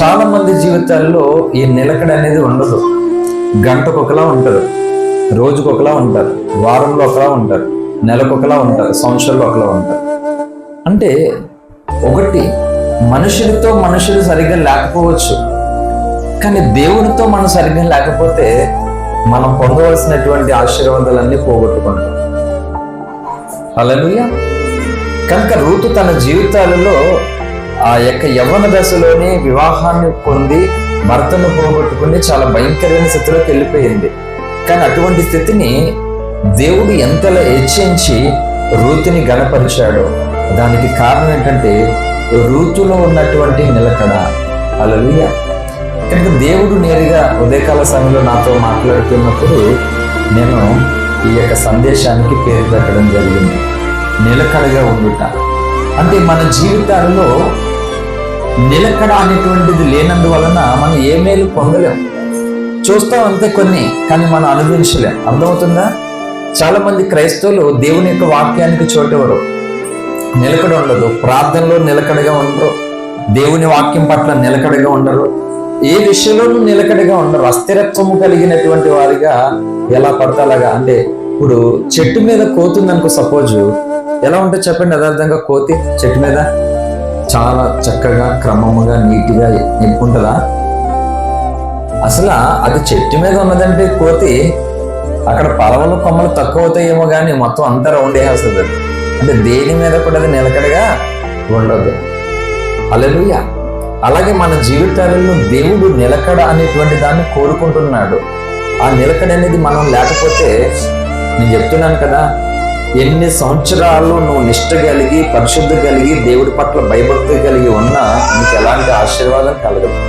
చాలా మంది జీవితాల్లో ఈ నిలకడ అనేది ఉండదు. గంటకొకలా ఉంటారు రోజుకొకలా ఉంటారు వారంలో ఒకలా ఉంటారు నెలకొకలా ఉంటారు సంవత్సరంలో ఒకలా ఉంటారు అంటే ఒకటి మనుషులతో మనుషులు సరిగ్గా లేకపోవచ్చు. కానీ దేవునితో మనం సరిగ్గా లేకపోతే మనం పొందవలసినటువంటి ఆశీర్వాదాలన్నీ పోగొట్టుకుంటాం. అలలుయ కనుక రూతు తన జీవితాలలో ఆ యొక్క యవ్వన దశలోనే వివాహాన్ని పొంది భర్తను పోగొట్టుకుని చాలా భయంకరమైన స్థితిలోకి వెళ్ళిపోయింది. కానీ అటువంటి స్థితిని దేవుడు ఎంతలా హెచ్చించి రూతిని గణపరిచాడో దానికి కారణం ఏంటంటే రూతులో ఉన్నటువంటి నిలకడ. అలలుయ కనుక దేవుడు నేరుగా ఉదయకాల సమయంలో నాతో మాట్లాడుతున్నప్పుడు నేను ఈ యొక్క సందేశానికి పేరు పెట్టడం జరిగింది. నిలకడగా ఉండుట. అంటే మన జీవితాలలో నిలకడ అనేటువంటిది లేనందువలన మనం ఏ మేలు పొందలేం. చూస్తాం అంతే కొన్ని కానీ మనం అనుభవించలేం. అర్థమవుతుందా? చాలా మంది క్రైస్తవులు దేవుని యొక్క వాక్యానికి చోటెవరు. నిలకడ ఉండదు. ప్రార్థనలో నిలకడగా ఉండరు. దేవుని వాక్యం పట్ల నిలకడగా ఉండరు. ఏ విషయంలోనూ నిలకడగా ఉండరు. అస్థిరత్వము కలిగినటువంటి వారిగా ఎలా పడతాలాగా అంటే ఇప్పుడు చెట్టు మీద కోతుంది అనుకో సపోజ్. ఎలా ఉంటే చెప్పండి యథార్థంగా కోతి చెట్టు మీద? చాలా చక్కగా క్రమముగా నీట్గా నింపుకుంటుందా అసలు అది చెట్టు మీద ఉన్నదంటే కోతి అక్కడ పలవలు కొమ్మలు తక్కువ అవుతాయేమో కానీ మొత్తం అంతా రౌండ్ వేసేస్తుంది అది. అంటే దేని మీద కూడా అది నిలకడగా ఉండదు. అలెలుయ అలాగే మన జీవితాలలో దేవుడు నిలకడ అనేటువంటి దాన్ని కోరుకుంటున్నాడు. ఆ నిలకడ అనేది మనం లేకపోతే నేను చెప్తున్నాను కదా ఎన్ని సంవత్సరాలు నువ్వు నిష్ట కలిగి పరిశుద్ధి కలిగి దేవుడి పట్ల భయభక్తి కలిగి ఉన్నా నీకు ఎలాంటి ఆశీర్వాదం కలగదు.